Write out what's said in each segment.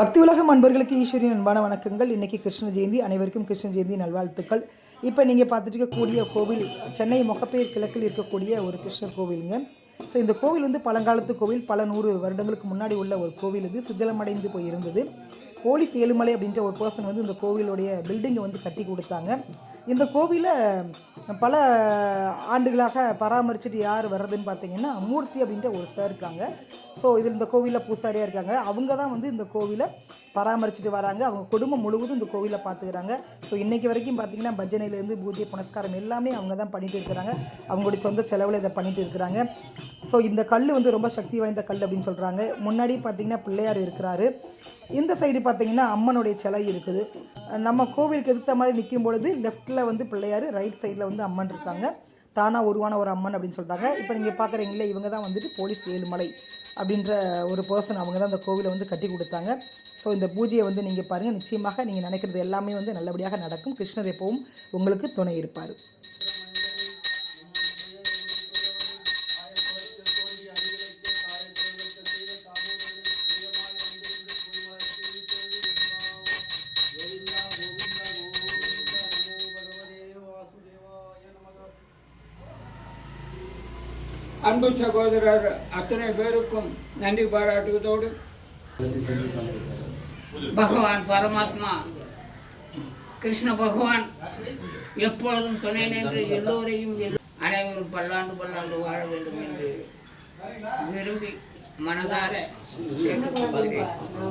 பக்தி உலகம் அன்பர்களுக்கு ஈஸ்வரின் அன்பான வணக்கங்கள். இன்றைக்கி கிருஷ்ண ஜெயந்தி அனைவருக்கும் கிருஷ்ண ஜெயந்தி நல்வாழ்த்துக்கள். இப்போ நீங்கள் பார்த்துட்டு இருக்கக்கூடிய கோவில் சென்னை முகப்பேர் கிழக்கில் இருக்கக்கூடிய ஒரு கிருஷ்ணர் கோவிலுங்க. ஸோ இந்த கோவில் வந்து பழங்காலத்து கோவில். பல நூறு வருடங்களுக்கு முன்னாடி உள்ள ஒரு கோவில் இது. சிதிலமடைந்து போய் இருந்தது போலீஸ் ஏழுமலை அப்படின்ற ஒரு பர்சன் வந்து இந்த கோவிலுடைய பில்டிங்கை வந்து கட்டி கொடுத்தாங்க. இந்த கோவிலை பல ஆண்டுகளாக பராமரிச்சுட்டு யார் வர்றதுன்னு பார்த்தீங்கன்னா மூர்த்தி அப்படின்ற ஒரு சார் இருக்காங்க. ஸோ இதில் இந்த கோவிலில் பூசாரியாக இருக்காங்க. அவங்க தான் வந்து இந்த கோவிலை பராமரிச்சுட்டு வராங்க. அவங்க குடும்பம் முழுவதும் இந்த கோவிலை பார்த்துக்கிறாங்க. ஸோ இன்றைக்கி வரைக்கும் பார்த்தீங்கன்னா பஜனையிலேருந்து பூஜை புனஸ்காரம் எல்லாமே அவங்க தான் பண்ணிட்டு இருக்கிறாங்க. அவங்களுடைய சொந்த செலவில் இதை பண்ணிட்டு இருக்கிறாங்க. ஸோ இந்த கல் வந்து ரொம்ப சக்தி வாய்ந்த கல் அப்படின்னு சொல்கிறாங்க முன்னாடி பார்த்திங்கன்னா பிள்ளையார் இருக்கிறாரு. இந்த சைடு பார்த்தீங்கன்னா அம்மனுடைய சிலை இருக்குது. நம்ம கோவிலுக்கு எதிர்த்த மாதிரி நிற்கும் பொழுது லெஃப்ட்டில் வந்து பிள்ளையார் ரைட் சைடில் வந்து அம்மன் இருக்காங்க. தானாக உருவான ஒரு அம்மன் அப்படின்னு சொல்கிறாங்க இப்போ நீங்கள் பார்க்குறீங்களே இவங்க தான் வந்துட்டு போலீஸ் ஏழுமலை அப்படின்ற ஒரு பர்சன் அவங்க தான் அந்த கோவிலை வந்து கட்டி கொடுத்தாங்க. ஸோ இந்த பூஜையை வந்து நீங்கள் பாருங்கள் நிச்சயமாக நீங்கள் நினைக்கிறது எல்லாமே வந்து நல்லபடியாக நடக்கும். கிருஷ்ணர் எப்பவும் உங்களுக்கு துணை இருப்பார். அன்பு சகோதரர் அத்தனை பேருக்கும் நன்றி பாராட்டுவதோடு. பகவான் பரமாத்மா கிருஷ்ண பகவான் எப்பொழுதும் துணை நின்று எல்லோரையும் அனைவரும் பல்லாண்டு பல்லாண்டு வாழ வேண்டும் என்று விரும்பி மனதார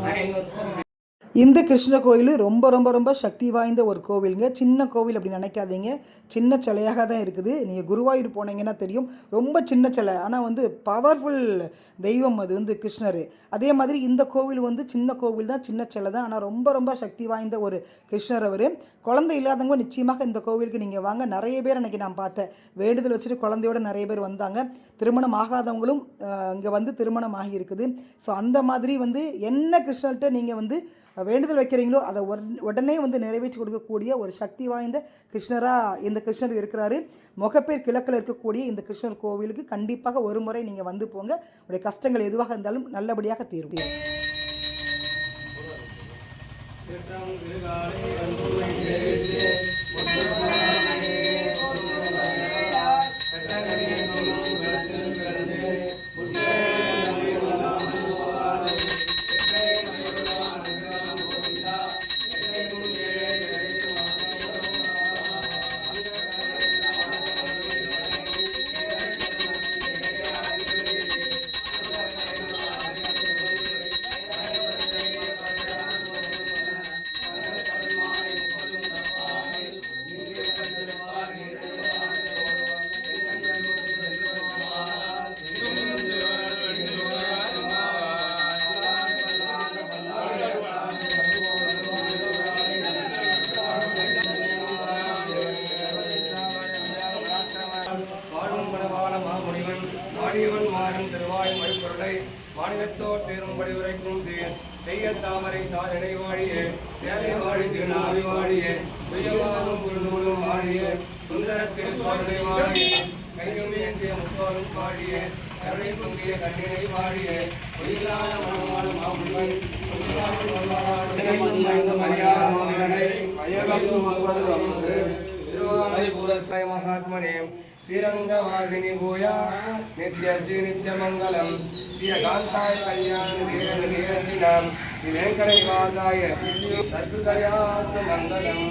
அனைவருக்கும் இந்த கிருஷ்ண கோயில் ரொம்ப ரொம்ப ரொம்ப சக்தி வாய்ந்த ஒரு கோவிலுங்க. சின்ன கோவில் அப்படி நினைக்காதீங்க. சின்ன சிலையாக தான் இருக்குது. நீங்கள் குருவாயூர் போனீங்கன்னா தெரியும். ரொம்ப சின்ன சிலை. ஆனால் வந்து பவர்ஃபுல் தெய்வம் அது வந்து கிருஷ்ணர். அதே மாதிரி இந்த கோவில் வந்து சின்ன கோவில் தான் சின்ன சிலை தான். ஆனால் ரொம்ப ரொம்ப சக்தி வாய்ந்த ஒரு கிருஷ்ணர் அவர். குழந்தை இல்லாதவங்க நிச்சயமாக இந்த கோவிலுக்கு நீங்கள் வாங்க. நிறைய பேர் அன்றைக்கி நான் பார்த்தேன். வேண்டுதல் வச்சுட்டு குழந்தையோட நிறைய பேர் வந்தாங்க. திருமணம் ஆகாதவங்களும் இங்கே வந்து திருமணம் ஆகியிருக்குது. ஸோ அந்த மாதிரி வந்து என்ன கிருஷ்ணர்கிட்ட நீங்கள் வந்து வேண்டுதல் வைக்கிறீங்களோ அதை உடனே- உடனே வந்து நிறைவேற்றி கொடுக்கக்கூடிய ஒரு சக்தி வாய்ந்த கிருஷ்ணராக இந்த கிருஷ்ணர் இருக்கிறாரு. முகப்பேர் கிழக்கில் இருக்கக்கூடிய இந்த கிருஷ்ணர் கோவிலுக்கு கண்டிப்பாக ஒரு முறை நீங்கள் வந்து போங்க. உடைய கஷ்டங்கள் எதுவாக இருந்தாலும் நல்லபடியாக தீரும். வாழும் திருநாவி வாழிய துயவாகும் குருநூலும் வாழிய சுந்தர வாழிய கையுமேந்திய கருணை பொங்கிய கண்ணினை வாழிய பொய்யில்லாத மகாத்மனே ஸ்ரீரங்கவாசினி பூயா நித்ய ஸ்ரீ நித்யமங்கலம் கல்யாண நிகழ்த்தினாம் ஸ்ரீ வெங்கடேவாசாய சத்ருதயாஸ்து மங்களம்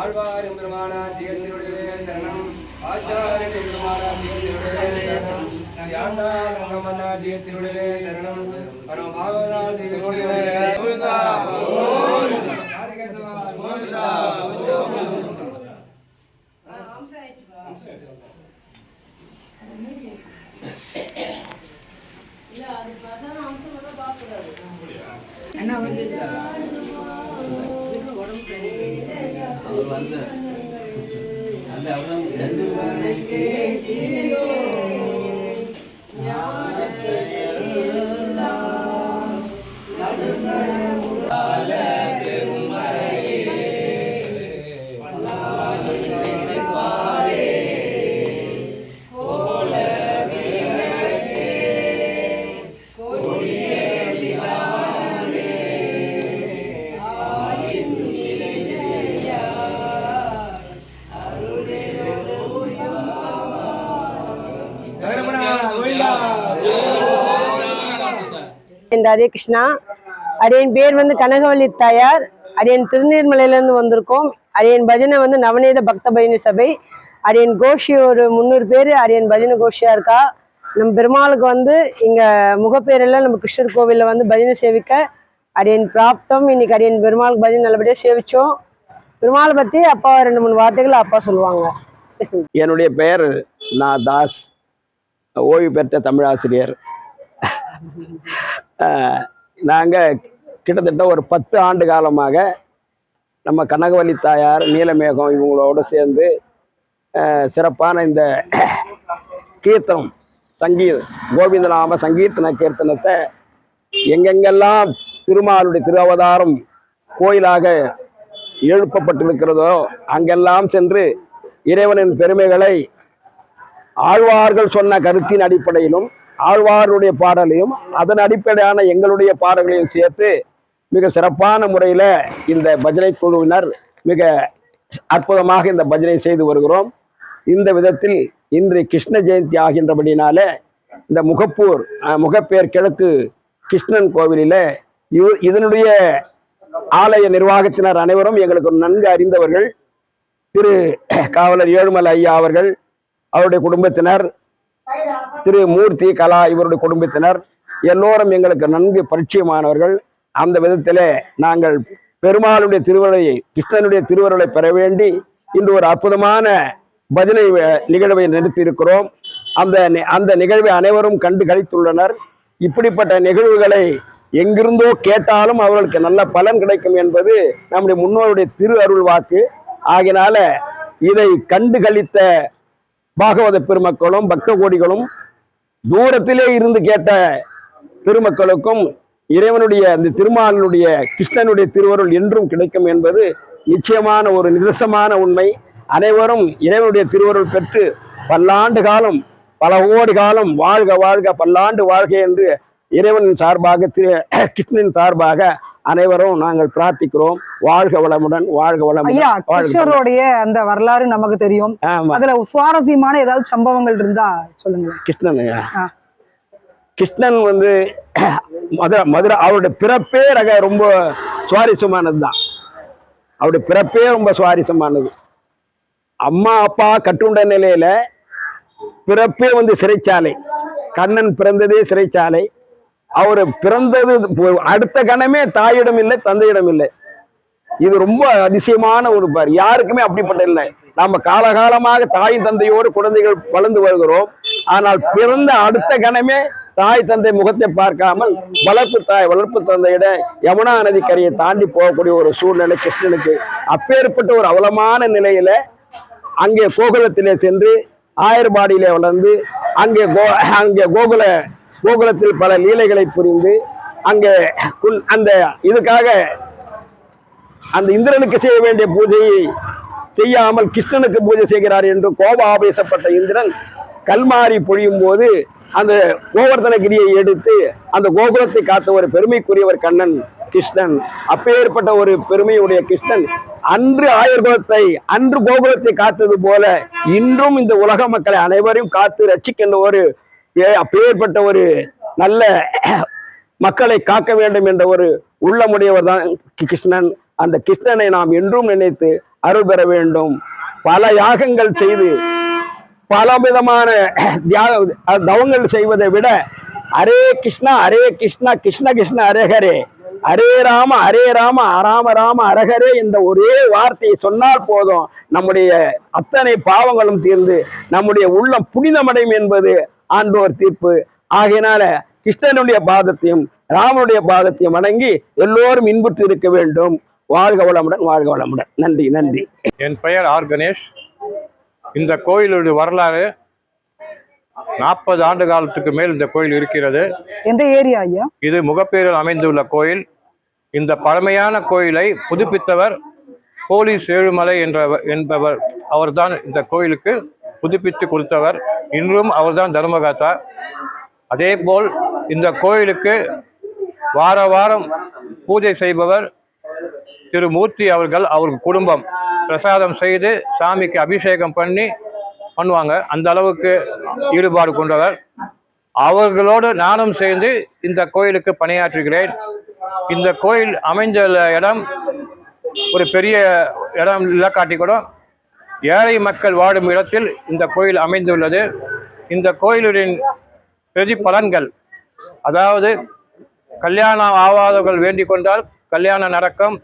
ஆழ்வாரும் பெருமானாஜியத்தினுடைய சரணம். ஆச்சாரிய பெருமானாஜியத்தினுடைய சரணம். யாண்டாரங்கமனாஜியத்தினுடைய சரணம். பரம பாகவதால் வந்து அவர் வந்த அந்த அவரம் செல்வனை ராதே கிருஷ்ணா. அரியன் பேர் வந்து கனகவல்லி தாயார். அடியேன் திருநீர்மலையிலேருந்து வந்திருக்கோம். அரியன் பஜனை வந்து நவநீத பக்த பயணி சபை. அரியன் கோஷி ஒரு முந்நூறு பேர். அரியன் பஜனை கோஷியா இருக்கா? நம்ம பெருமாளுக்கு வந்து இங்கே முகப்பேரில் நம்ம கிருஷ்ணர் கோவிலில் வந்து பஜனை சேவிக்க அரியன் பிராப்தம். இன்னைக்கு அரியன் பெருமாளுக்கு பஜனை நல்லபடியாக சேவிச்சோம். பெருமாளை பற்றி அப்பா ரெண்டு மூணு வார்த்தைகள் அப்பா சொல்லுவாங்க. என்னுடைய பெயர் நான் தாஸ். ஓய்வு பெற்ற தமிழாசிரியர். நாங்கள் கிட்டத்தட்ட ஒரு பத்து ஆண்டு காலமாக நம்ம கனகவல்லி தாயார் நீலமேகம் இவங்களோடு சேர்ந்து சிறப்பான இந்த கீர்த்தனம் சங்கீத கோவிந்தநாம சங்கீர்த்தன கீர்த்தனத்தை எங்கெங்கெல்லாம் திருமாலுடைய திருவதாரம் கோயிலாக எழுப்பப்பட்டிருக்கிறதோ அங்கெல்லாம் சென்று இறைவனின் பெருமைகளை ஆழ்வார்கள் சொன்ன கருத்தின் அடிப்படையிலும் ஆழ்வாருடைய பாடலையும் அதன் அடிப்படையான எங்களுடைய பாடல்களையும் சேர்த்து மிக சிறப்பான முறையில் இந்த பஜனை குழுவினர் மிக அற்புதமாக இந்த பஜனை செய்து வருகிறோம். இந்த விதத்தில் இன்று கிருஷ்ண ஜெயந்தி ஆகின்றபடினால இந்த முகப்பூர் முகப்பேர் கிழக்கு கிருஷ்ணன் கோவிலில் இதனுடைய ஆலய நிர்வாகத்தினர் அனைவரும் எங்களுக்கு நன்கு அறிந்தவர்கள். திரு காவலர் ஏழுமலை ஐயா அவர்கள் அவருடைய குடும்பத்தினர் திரு மூர்த்தி கலா இவருடைய குடும்பத்தினர் எல்லோரும் எங்களுக்கு நன்கு பரிச்சயமானவர்கள். அந்த விதத்திலே நாங்கள் பெருமாளுடைய திருவருளை கிருஷ்ணனுடைய திருவருளை பெற வேண்டி இன்று ஒரு அற்புதமான பஜனை நிகழ்வை நிறுத்தி இருக்கிறோம் அந்த நி- அந்த நிகழ்வை அனைவரும் கண்டு கழித்துள்ளனர். இப்படிப்பட்ட நிகழ்வுகளை எங்கிருந்தோ கேட்டாலும் அவர்களுக்கு நல்ல பலன் கிடைக்கும் என்பது நம்முடைய முன்னோருடைய திரு அருள் வாக்கு. ஆகினால இதை கண்டு கழித்த பாகவத பெருமக்களும் பக்த கோடிகளும் தூரத்திலே இருந்து கேட்ட பெருமக்களுக்கும் இறைவனுடைய அந்த திருமாலனுடைய கிருஷ்ணனுடைய திருவருள் என்றும் கிடைக்கும் என்பது நிச்சயமான ஒரு நிதர்சமான உண்மை. அனைவரும் இறைவனுடைய திருவருள் பெற்று பல்லாண்டு காலம் பல கோடி காலம் வாழ்க வாழ்க பல்லாண்டு வாழ்க என்று இறைவனின் சார்பாக திரு கிருஷ்ணனின் சார்பாக அனைவரும் நாங்கள் பிரார்த்திக்கிறோம். வாழ்க வளமுடன் வாழ்க வளமுடன். கிருஷ்ணருடைய அந்த வரலாறு நமக்கு தெரியும். அதுல சுவாரஸ்யமான ஏதாவது சம்பவங்கள் இருந்தா சொல்லுங்க கிருஷ்ணன். கிருஷ்ணன் வந்து மதுரை மதுரை அவருடைய பிறப்பே ரக ரொம்ப சுவாரஸ்யமானது தான் அவருடைய பிறப்பே ரொம்ப சுவாரஸ்யமானது. அம்மா அப்பா கட்டுண்ட நிலையில பிறப்பே வந்து சிறைச்சாலை. கண்ணன் பிறந்ததே சிறைச்சாலை. அவர் பிறந்தது அடுத்த கணமே தாயிடம் இல்லை தந்தையிடம் இல்லை. இது ரொம்ப அதிசயமான ஒரு பார் யாருக்குமே அப்படிப்பட்ட இல்லை. நாம காலகாலமாக தாய் தந்தையோடு குழந்தைகள் வளர்ந்து வருகிறோம். ஆனால் பிறந்த அடுத்த கணமே தாய் தந்தை முகத்தை பார்க்காமல் வளர்ப்பு தாய் வளர்ப்பு தந்தையிட யமுனா நதி கரையை தாண்டி போகக்கூடிய ஒரு சூழ்நிலை கிருஷ்ணனுக்கு அப்பேற்பட்ட ஒரு அவலமான நிலையில அங்கே கோகுலத்திலே சென்று ஆயர்பாடியிலே வளர்ந்து அங்கே கோ அங்கே கோகுல கோகுலத்தில் பல லீலைகளை புரிந்து அங்கே குல்- அந்த இதுக்காக அந்த இந்திரனுக்கு செய்ய வேண்டிய பூஜையை செய்யாமல் கிருஷ்ணனுக்கு பூஜை செய்கிறார் என்று கோப ஆவேசப்பட்ட இந்திரன் கல்மாரி பொழியும் போது அந்த கோவர்தனகிரியை எடுத்து அந்த கோகுலத்தை காத்த ஒரு பெருமைக்குரியவர் கண்ணன் கிருஷ்ணன். அப்பேற்பட்ட ஒரு பெருமையுடைய கிருஷ்ணன் அன்று ஆயர்குலத்தை அன்று கோகுலத்தை காத்தது போல இன்றும் இந்த உலக மக்களை அனைவரையும் காத்து ரட்சிக்கின்ற ஒரு அப்பேற்பட்ட ஒரு நல்ல மக்களை காக்க வேண்டும் என்ற ஒரு உள்ளமுடையவர் தான் கிருஷ்ணன். அந்த கிருஷ்ணனை நாம் என்றும் நினைத்து அருள் பெற வேண்டும். பல யாகங்கள் செய்து பல விதமான தியாக தவங்கள் செய்வதை விட அரே கிருஷ்ணா அரே கிருஷ்ணா கிருஷ்ண கிருஷ்ண அரே ஹரே. அரே ராம அரே ராம ராம ராம அரகரே என்ற ஒரே வார்த்தையை சொன்னால் போதும் நம்முடைய அத்தனை பாவங்களும் தீர்ந்து நம்முடைய உள்ளம் புனிதமடையும் என்பது ஆண்டோர் தீர்ப்பு. ஆகையினால கிருஷ்ணனுடைய பாதத்தையும் ராமனுடைய பாதத்தையும் வணங்கி எல்லோரும் இன்புற்று இருக்க வேண்டும். வாழ்க வளமுடன் வாழ்க வளமுடன். நன்றி நன்றி. என் பெயர் ஆர் கணேஷ். இந்த கோயிலுடைய வரலாறு நாற்பது ஆண்டு காலத்துக்கு மேல் இந்த கோயில் இருக்கிறது. எந்த ஏரியா ஐயா? இது முகப்பேரில் அமைந்துள்ள கோயில். இந்த பழமையான கோயிலை புதுப்பித்தவர் போலீஸ் ஏழுமலை என்றவர் என்பவர் அவர்தான் இந்த கோயிலுக்கு புதுப்பித்து கொடுத்தவர். இன்றும் அவர்தான் தர்மகாத்தா அதேபோல் இந்த கோயிலுக்கு வார வாரம் பூஜை செய்பவர் திரு மூர்த்தி அவர்கள் அவர் குடும்பம். பிரசாதம் செய்து சாமிக்கு அபிஷேகம் பண்ணி பண்ணுவாங்க. அந்த அளவுக்கு ஈடுபாடு கொண்டவர். அவர்களோடு நானும் சேர்ந்து இந்த கோயிலுக்கு பணியாற்றுகிறேன். இந்த கோயில் அமைந்த இடம் ஒரு பெரிய இடம் இல்லாக்காட்டி கூட ஏழை மக்கள் வாழும் இடத்தில் இந்த கோயில் அமைந்துள்ளது. இந்த கோயிலின் பிரதிபலன்கள் அதாவது கல்யாணம் ஆவாதவர்கள் வேண்டிக் கொண்டால் கல்யாணம் நடக்கும்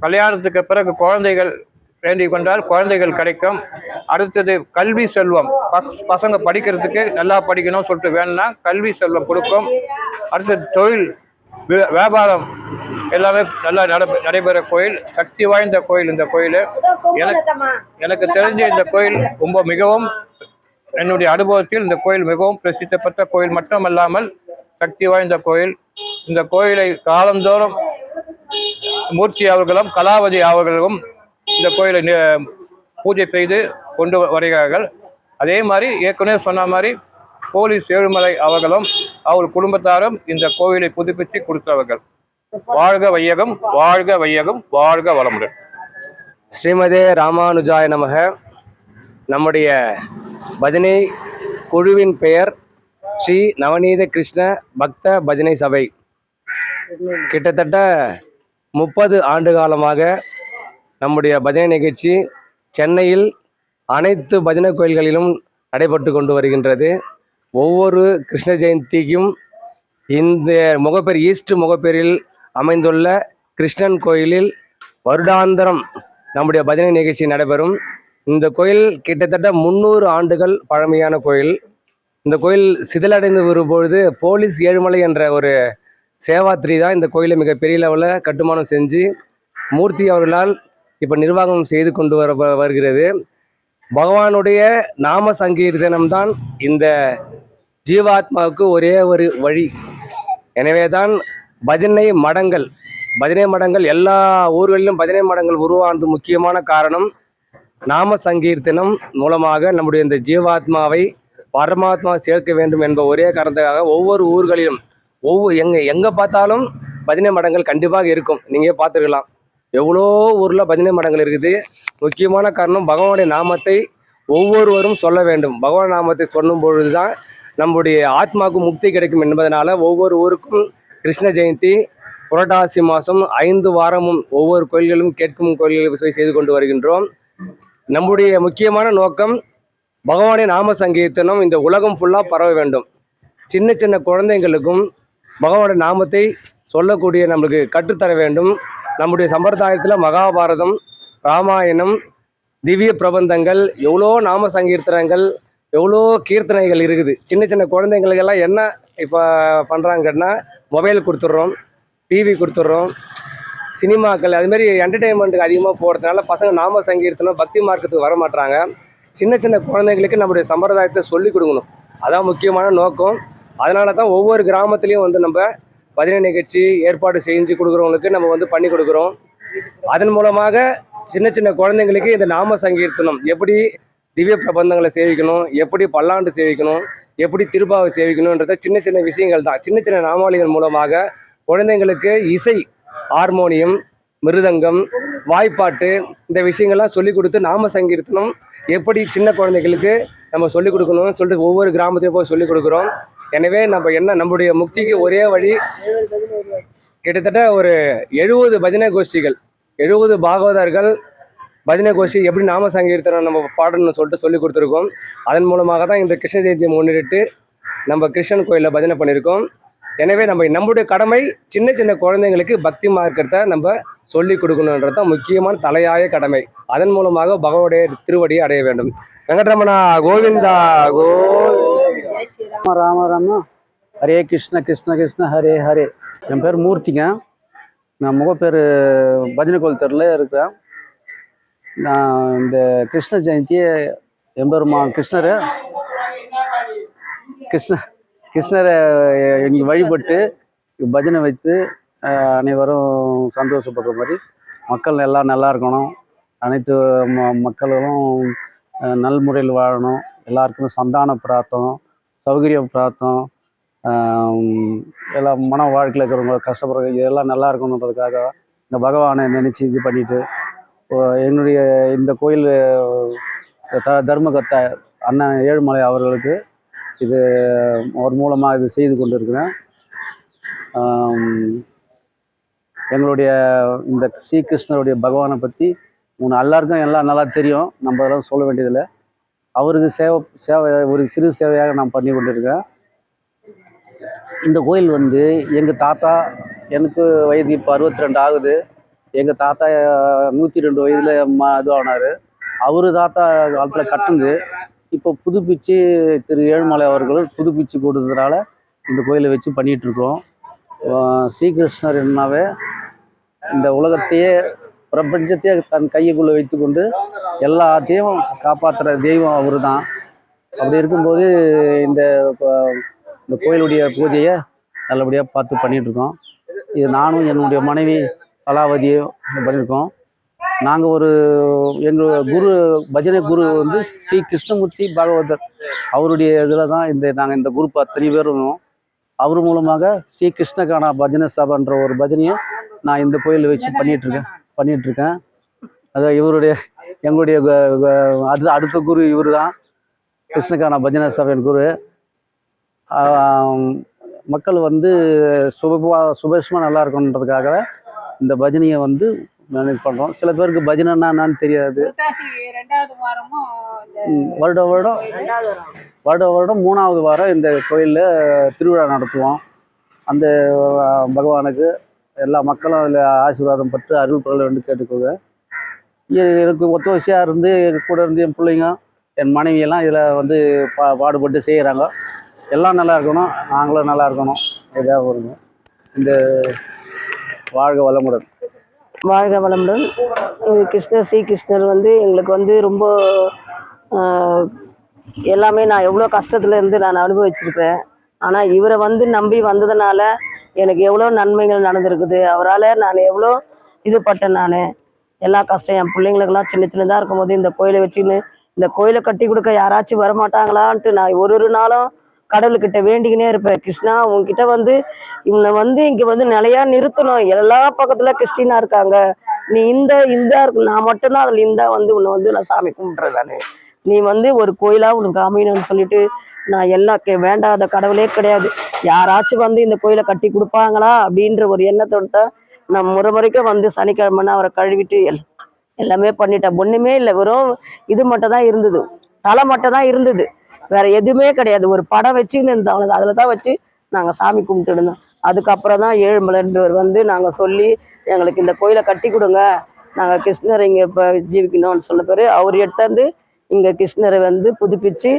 கல்யாணத்துக்கு பிறகு குழந்தைகள் வேண்டிக் கொண்டால் குழந்தைகள் கிடைக்கும். அடுத்தது கல்வி செல்வம் பஸ் பசங்க படிக்கிறதுக்கு நல்லா படிக்கணும்னு சொல்லிட்டு வேணும்னா கல்வி செல்வம் கொடுக்கும். அடுத்தது தொழில் வியாபாரம் எல்லாமே நல்லா நடை நடைபெற கோயில் சக்தி வாய்ந்த கோயில் இந்த கோயில். எனக்கு எனக்கு தெரிஞ்ச இந்த கோயில் ரொம்ப மிகவும் என்னுடைய அனுபவத்தில் இந்த கோயில் மிகவும் பிரசித்தி பெற்ற கோயில் மட்டுமல்லாமல் சக்தி வாய்ந்த கோயில். இந்த கோயிலை காலந்தோறும் மூர்த்தி அவர்களும் கலாவதி அவர்களும் இந்த கோயிலை பூஜை செய்து கொண்டு வருகிறார்கள். அதே மாதிரி ஏற்கனவே சொன்ன மாதிரி போலீஸ் ஏழுமலை அவர்களும் அவர் குடும்பத்தாரும் இந்த கோயிலை புதுப்பித்து கொடுத்தவர்கள். வாழ்க வையகம் வாழ்க வையகம் வாழ்க வளமுடன். ஸ்ரீமதே ராமானுஜாய நமக. நம்முடைய பஜனை குழுவின் பெயர் ஸ்ரீ நவநீத கிருஷ்ண பக்த பஜனை சபை. கிட்டத்தட்ட முப்பது ஆண்டு காலமாக நம்முடைய பஜனை நிகழ்ச்சி சென்னையில் அனைத்து பஜனை கோயில்களிலும் நடைபெற்று கொண்டு வருகின்றது. ஒவ்வொரு கிருஷ்ண ஜெயந்திக்கும் இந்த முகப்பேர் ஈஸ்ட் முகப்பேரில் அமைந்துள்ள கிருஷ்ணன் கோயிலில் வருடாந்திரம் நம்முடைய பஜனை நிகழ்ச்சி நடைபெறும். இந்த கோயில் கிட்டத்தட்ட முந்நூறு ஆண்டுகள் பழமையான கோயில். இந்த கோயில் சிதிலடைந்து வரும்பொழுது போலீஸ் ஏழுமலை என்ற ஒரு சேவாத்ரி தான் இந்த கோயிலை மிக பெரிய லெவலில் கட்டுமானம் செஞ்சு மூர்த்தி அவர்களால் இப்போ நிர்வாகம் செய்து கொண்டு வர வருகிறது. பகவானுடைய நாம சங்கீர்த்தனம் தான் இந்த ஜீவாத்மாவுக்கு ஒரே ஒரு வழி. எனவே தான் பஜனை மடங்கள் பஜனை மடங்கள் எல்லா ஊர்களிலும் பஜனை மடங்கள் உருவானது முக்கியமான காரணம் நாம சங்கீர்த்தனம் மூலமாக நம்முடைய இந்த ஜீவாத்மாவை பரமாத்மா சேர்க்க வேண்டும் என்ற ஒரே காரணத்துக்காக ஒவ்வொரு ஊர்களிலும் ஒவ்வொரு எங்கே எங்கே பார்த்தாலும் பஜனை மடங்கள் கண்டிப்பாக இருக்கும். நீங்கள் பார்த்துருக்கலாம். எவ்வளோ ஊரில் பஜனை மடங்கள் இருக்குது. முக்கியமான காரணம் பகவானுடைய நாமத்தை ஒவ்வொருவரும் சொல்ல வேண்டும். பகவான் நாமத்தை சொல்லும் பொழுது தான் நம்முடைய ஆத்மாவுக்கு முக்தி கிடைக்கும் என்பதனால ஒவ்வொரு ஊருக்கும் கிருஷ்ண ஜெயந்தி புரட்டாசி மாதம் ஐந்து வாரமும் ஒவ்வொரு கோயில்களும் கேட்கும் கோயில்களை போய் செய்து கொண்டு வருகின்றோம். நம்முடைய முக்கியமான நோக்கம் பகவானின் நாம சங்கீர்த்தனம் இந்த உலகம் ஃபுல்லாக பரவ வேண்டும். சின்ன சின்ன குழந்தைங்களுக்கும் பகவானுடைய நாமத்தை சொல்லக்கூடிய நம்மளுக்கு கற்றுத்தர வேண்டும். நம்முடைய சம்பிரதாயத்தில் மகாபாரதம் ராமாயணம் திவ்ய பிரபந்தங்கள் எவ்வளோ நாம சங்கீர்த்தனங்கள் எவ்வளோ கீர்த்தனைகள் இருக்குது. சின்ன சின்ன குழந்தைங்களுக்கெல்லாம் என்ன இப்போ பண்ணுறாங்கன்னா மொபைல் கொடுத்துட்றோம் டிவி கொடுத்துட்றோம் சினிமாக்கள் அதுமாரி என்டர்டெயின்மெண்ட்டுக்கு அதிகமாக போகிறதுனால பசங்க நாம சங்கீர்த்தனம் பக்தி மார்க்கத்துக்கு வர மாட்டுறாங்க சின்ன சின்ன குழந்தைங்களுக்கு நம்முடைய சம்பிரதாயத்தை சொல்லிக் கொடுக்கணும். அதான் முக்கியமான நோக்கம். அதனால தான் ஒவ்வொரு கிராமத்துலேயும் வந்து நம்ம பதின நிகழ்ச்சி ஏற்பாடு செஞ்சு கொடுக்குறவங்களுக்கு நம்ம வந்து பண்ணி கொடுக்குறோம். அதன் மூலமாக சின்ன சின்ன குழந்தைங்களுக்கு இந்த நாம சங்கீர்த்தனம் எப்படி திவ்ய பிரபந்தங்களை சேவிக்கணும் எப்படி பல்லாண்டு சேவிக்கணும் எப்படி திருப்பாவை சேவிக்கணுன்றத சின்ன சின்ன விஷயங்கள் தான். சின்ன சின்ன நாமாவளிகள் மூலமாக குழந்தைங்களுக்கு இசை ஹார்மோனியம் மிருதங்கம் வாய்ப்பாட்டு இந்த விஷயங்கள்லாம் சொல்லிக் கொடுத்து நாம சங்கீர்த்தனம் எப்படி சின்ன குழந்தைகளுக்கு நம்ம சொல்லிக் கொடுக்கணும்னு சொல்லிட்டு ஒவ்வொரு கிராமத்தையும் போய் சொல்லிக் கொடுக்குறோம். எனவே நம்ம என்ன நம்முடைய முக்திக்கு ஒரே வழி கிட்டத்தட்ட ஒரு எழுபது பஜனை கோஷ்டிகள் எழுபது பாகவதர்கள் பஜனை கோஷ்டி எப்படி நாம சங்கீர்த்தனம் நம்ம பாடணும்னு சொல்லிட்டு சொல்லி கொடுத்துருக்கோம். அதன் மூலமாக தான் இந்த கிருஷ்ண ஜெயந்தியை முன்னிட்டு நம்ம கிருஷ்ணன் கோயிலில் பஜனை பண்ணியிருக்கோம். எனவே நம்ம நம்முடைய கடமை சின்ன சின்ன குழந்தைங்களுக்கு பக்தி மார்க்கத்தை நம்ம சொல்லி கொடுக்கணுன்றது தான் முக்கியமான தலையாய கடமை. அதன் மூலமாக பகவானுடைய திருவடியை அடைய வேண்டும். வெங்கட்ரமணா கோவிந்தா கோ ராம ராம ஹரே கிருஷ்ண கிருஷ்ண கிருஷ்ண ஹரே ஹரே. என் பேர் மூர்த்திங்க. நான் முகப்பேர் பஜனை கோயில் தெருல இருக்கிறேன். நான் இந்த கிருஷ்ண ஜெயந்தியை எம்பெருமான் கிருஷ்ணரை கிருஷ்ண கிருஷ்ணரை இன்னைக்கு வழிபட்டு பஜனை வைத்து அனைவரும் சந்தோஷப்படுற மாதிரி மக்கள் எல்லாம் நல்லா இருக்கணும். அனைத்து ம மக்களும் நல்முறையில் வாழணும். எல்லாருக்கும் சந்தான பிரார்த்தம் சௌகரிய பிரார்த்தம் எல்லாம் மன வாழ்க்கையில் இருக்கிறவங்க கஷ்டப்படுறவங்க இதெல்லாம் நல்லா இருக்கணுன்றதுக்காக இந்த பகவானை நினச்சி இது பண்ணிவிட்டு என்னுடைய இந்த கோயில் த தர்மகர்த்தா அண்ணன் ஏழுமலை அவர்களுக்கு இது அவர் மூலமாக இது செய்து கொண்டிருக்கிறேன். எங்களுடைய இந்த ஸ்ரீகிருஷ்ணருடைய பகவானை பற்றி உங்க எல்லாருக்கும் எல்லாம் நல்லா தெரியும். நம்ம அதெல்லாம் சொல்ல வேண்டியதில்லை. அவருக்கு சேவை சேவை ஒரு சிறு சேவையாக நான் பண்ணி கொண்டிருக்கேன். இந்த கோயில் வந்து எங்கள் தாத்தா எனக்கு வயது இப்போ அறுபத்தி ரெண்டு ஆகுது. எங்கள் தாத்தா நூற்றி ரெண்டு வயதில் ம இது அவர் தாத்தா காலத்தில் கட்டுனது. இப்போ புதுப்பிச்சு திரு ஏழுமலை அவர்கள் புதுப்பிச்சு கொடுத்ததுனால இந்த கோயிலை வச்சு பண்ணிகிட்டு ஸ்ரீகிருஷ்ணர் என்னாவே இந்த உலகத்தையே பிரபஞ்சத்தையே தன் கையைக்குள்ளே வைத்துக்கொண்டு எல்லாத்தையும் காப்பாற்றுற தெய்வம் அவர் தான் அப்படி இருக்கும்போது இந்த இந்த கோயிலுடைய பூஜையை நல்லபடியாக பார்த்து பண்ணிகிட்ருக்கோம் இது நானும் என்னுடைய மனைவி கலாவதியும் பண்ணியிருக்கோம் நாங்கள் ஒரு எங்கள் குரு பஜனை குரு வந்து ஸ்ரீ கிருஷ்ணமூர்த்தி பாகவதர் அவருடைய இதில் தான் இந்த நாங்கள் இந்த குரூப் அத்தனை பேரும் அவர் மூலமாக ஸ்ரீ கிருஷ்ணகானா பஜனை சபான்ற ஒரு பஜனையை நான் இந்த கோயிலில் வச்சு பண்ணிகிட்ருக்கேன் பண்ணிகிட்ருக்கேன் அதான் இவருடைய எங்களுடைய க- அடுத்த அடுத்த குரு இவர் தான் கிருஷ்ணகானா பஜனை சபையின் குரு மக்கள் வந்து சுப சுபேஷமாக நல்லா இருக்கணுன்றதுக்காக இந்த பஜனையை வந்து மேனேஜ் பண்ணுறோம் சில பேருக்கு பஜனைன்னா என்னன்னு தெரியாது. வருட வருடம் வருட வருடம் மூணாவது வாரம் இந்த கோயிலில் திருவிழா நடத்துவோம். அந்த பகவானுக்கு எல்லா மக்களும் அதில் ஆசீர்வாதம் பெற்று அருள் பெற வேண்டும் கேட்டுக்கோங்க எனக்கு ஒத்துழைச்சியாக இருந்து கூட இருந்து என் பிள்ளைங்க என் மனைவியெல்லாம் இதில் வந்து பா பாடுபட்டு செய்கிறாங்க எல்லாம் நல்லா இருக்கணும். நாங்களும் நல்லா இருக்கணும். இதாக வருங்க இந்த வாழ்க வளமுடன். வாழ்க வளமுடன். கிருஷ்ணர் ஸ்ரீ கிருஷ்ணர் வந்து எங்களுக்கு வந்து ரொம்ப எல்லாமே நான் எவ்வளோ கஷ்டத்துல இருந்து நான் அனுபவிச்சிருக்கிறேன். ஆனால் இவரை வந்து நம்பி வந்ததுனால எனக்கு எவ்வளோ நன்மைகள் நடந்திருக்குது. அவரால் நான் எவ்வளோ இது பட்டேன் நான். எல்லா கஷ்டம் என் பிள்ளைங்களுக்கெல்லாம் சின்ன சின்னதாக இருக்கும்போது இந்த கோயிலை வச்சுன்னு இந்த கோயிலை கட்டி கொடுக்க யாராச்சும் வரமாட்டாங்களான்ட்டு நான் ஒரு ஒரு நாளும் கடவுள்கிட்ட வேண்டிக்கினே இருப்பேன். கிருஷ்ணா உன்கிட்ட வந்து இவனை வந்து இங்க வந்து நிலையா நிறுத்தணும். எல்லா பக்கத்துல கிறிஸ்டினா இருக்காங்க. நீ இந்த இந்தா இருக்கு. நான் மட்டும்தான் அதுல இந்தா வந்து உன்னை வந்து நான் சாமி கும்பிட்றேன் நீ வந்து ஒரு கோயிலா உனக்கு அமையணும்னு சொல்லிட்டு நான் எல்லா கே- வேண்டாத கடவுளே கிடையாது. யாராச்சும் வந்து இந்த கோயிலை கட்டி கொடுப்பாங்களா அப்படின்ற ஒரு எண்ணத்தோட தான் நான் முறை முறைக்க வந்து சனிக்கிழமைனா அவரை கழுவிட்டு எல் எல்லாமே பண்ணிட்டேன். ஒண்ணுமே இல்லை. வெறும் இது மட்டும் தான் இருந்தது. தலை மட்டும் தான் இருந்தது. வேற எதுவுமே கிடையாது. ஒரு படம் வச்சுன்னு இருந்தோம் அதில் தான் வச்சு நாங்கள் சாமி கும்பிட்டு இருந்தோம். அதுக்கப்புறம் தான் ஏழுமலைன்றவர் வந்து நாங்கள் சொல்லி எங்களுக்கு இந்த கோயிலை கட்டி கொடுங்க. நாங்கள் கிருஷ்ணர் இங்கே இப்போ ஜீவிக்கணும்னு சொன்ன பேர் அவர் எடுத்தாந்து இங்கே கிருஷ்ணரை வந்து புதுப்பிச்சு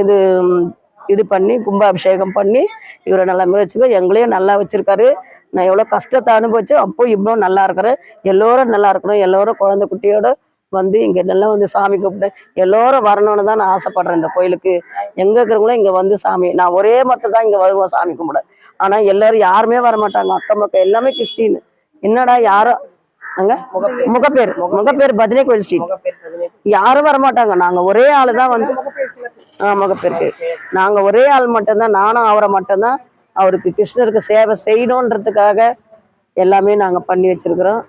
இது இது பண்ணி கும்பாபிஷேகம் பண்ணி இவரை நல்லா முயற்சிக்கோ எங்களையும் நல்லா வச்சிருக்காரு. நான் எவ்வளோ கஷ்டத்தை அனுபவிச்சேன் அப்போ இவ்வளோ நல்லா இருக்கிறேன். எல்லோரும் நல்லா இருக்கணும். எல்லோரும் குழந்தை குட்டியோட வந்து இங்கே நல்லா வந்து சாமி கும்பிட்டு எல்லோரும் வரணும்னு தான் நான் ஆசைப்படுறேன் இந்த கோயிலுக்கு. எங்கே இருக்கிறவங்களும் இங்கே வந்து சாமி நான் ஒரே மத்த தான் இங்கே வருவோம் சாமி கும்பிட. ஆனால் எல்லாரும் யாருமே வர மாட்டாங்க அக்கம் பக்கம் எல்லாமே கிறிஸ்டின். என்னடா யாரும் அங்க? முகப்பேர். முகப்பேர் பஜனை கோயில் ஸ்ட்ரீட் யாரும் வர மாட்டாங்க நாங்க ஒரே ஆளு தான் வந்து ஆ முகப்பேருக்கு. நாங்க ஒரே ஆள் மட்டும்தான் நானும் அவரை மட்டும்தான் அவருக்கு கிருஷ்ணருக்கு சேவை செய்யணுன்றதுக்காக எல்லாமே நாங்க பண்ணி வச்சிருக்கிறோம்.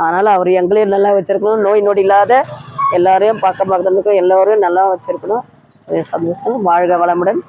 அதனால் அவர் எங்களையும் நல்லா வச்சுருக்கணும் நோய் நொடி இல்லாத எல்லாரையும் பக்கம் பக்கத்துக்கும் எல்லோரையும் நல்லா வச்சுருக்கணும். அதே சந்தோஷம். வாழ்க வளமுடன்.